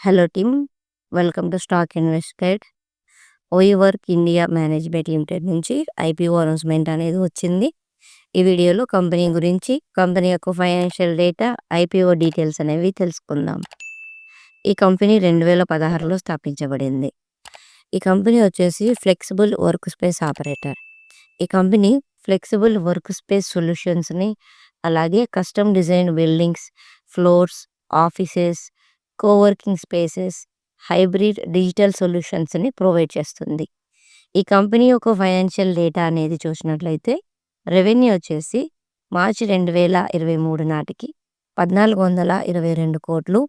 Hello team welcome to stock invest guide we work India management limited నుంచి IPO announcement అనేది వచ్చింది. ఈ వీడియోలో కంపెనీ గురించి కంపెనీ యొక్క ఫైనాన్షియల్ డేటా ఐపీఓ డీటెయిల్స్ అనేవి తెలుసుకుందాం. ఈ కంపెనీ రెండు వేల పదహారులో స్థాపించబడింది. ఈ కంపెనీ వచ్చేసి ఫ్లెక్సిబుల్ వర్క్ స్పేస్ ఆపరేటర్ ఈ కంపెనీ ఫ్లెక్సిబుల్ వర్క్ స్పేస్ సొల్యూషన్స్ని అలాగే custom design buildings floors offices coworking spaces hybrid digital సొల్యూషన్స్ని provide చేస్తుంది. ఈ కంపెనీ యొక్క ఫైనాన్షియల్ డేటా అనేది చూసినట్లయితే రెవెన్యూ వచ్చేసి మార్చి రెండు వేల ఇరవై మూడు నాటికి పద్నాలుగు వందల ఇరవై రెండు కోట్లు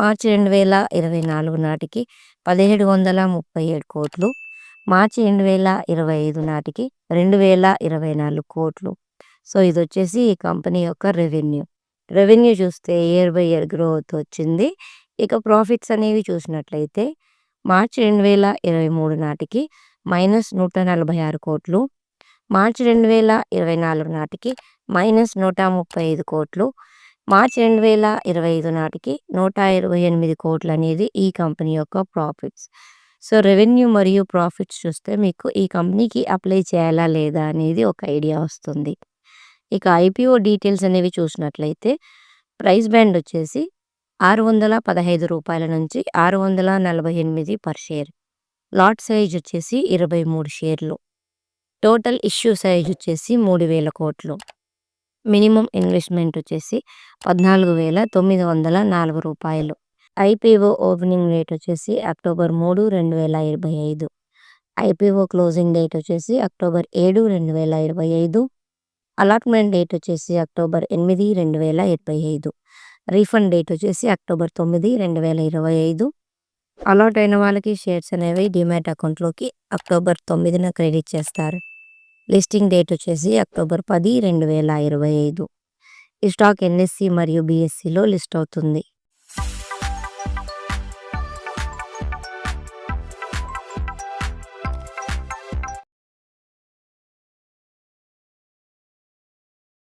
మార్చి రెండు వేల ఇరవై నాలుగు నాటికి పదిహేడు వందల ముప్పై ఏడు కోట్లు మార్చి రెండు వేల ఇరవై ఐదు నాటికి రెండు వేల ఇరవై నాలుగు కోట్లు. సో ఇది వచ్చేసి ఈ కంపెనీ యొక్క రెవెన్యూ రెవెన్యూ చూస్తే ఇయర్ బై ఇయర్ గ్రోత్ వచ్చింది. ఇక ప్రాఫిట్స్ అనేవి చూసినట్లయితే మార్చి రెండు వేల ఇరవై మూడు నాటికి మైనస్ నూట నలభై ఆరు కోట్లు మార్చి రెండు వేల ఇరవై నాలుగు నాటికి మైనస్ నూట ముప్పై ఐదు కోట్లు మార్చి రెండు వేల ఇరవై ఐదు నాటికి నూట ఇరవై ఎనిమిది కోట్లు అనేది ఈ కంపెనీ యొక్క ప్రాఫిట్స్. సో రెవెన్యూ మరియు ప్రాఫిట్స్ చూస్తే మీకు ఈ కంపెనీకి అప్లై చేయాలా లేదా అనేది ఒక ఐడియా వస్తుంది. ఇక ఐపీఓ డీటెయిల్స్ అనేవి చూసినట్లయితే ప్రైస్ బ్యాండ్ వచ్చేసి ఆరు వందల పదహైదు రూపాయల నుంచి ఆరు వందల నలభై ఎనిమిది పర్ షేర్. లాట్ సైజ్ వచ్చేసి ఇరవై మూడు షేర్లు. టోటల్ ఇష్యూ సైజ్ వచ్చేసి మూడు వేల కోట్లు. మినిమం ఇన్వెస్ట్మెంట్ వచ్చేసి పద్నాలుగు వేల తొమ్మిది వందల నాలుగు రూపాయలు. ఐపీఓ ఓపెనింగ్ డేట్ వచ్చేసి అక్టోబర్ మూడు రెండు వేల ఇరవై ఐదు. ఐపీఓ క్లోజింగ్ డేట్ వచ్చేసి అక్టోబర్ ఏడు రెండు వేల ఇరవై ఐదు. అలాట్మెంట్ డేట్ వచ్చేసి అక్టోబర్ ఎనిమిది రెండు వేల ఇరవై ఐదు. రీఫండ్ డేట్ వచ్చేసి అక్టోబర్ తొమ్మిది రెండు వేల ఇరవై ఐదు. అలాట్ అయిన వాళ్ళకి షేర్స్ అనేవి డిమాట్ అకౌంట్లోకి అక్టోబర్ తొమ్మిదిన క్రెడిట్ చేస్తారు. లిస్టింగ్ డేట్ వచ్చేసి అక్టోబర్ పది రెండు వేల ఇరవై ఐదు. ఈ స్టాక్ ఎన్ఎస్సి మరియు బిఎస్సిలో లిస్ట్ అవుతుంది.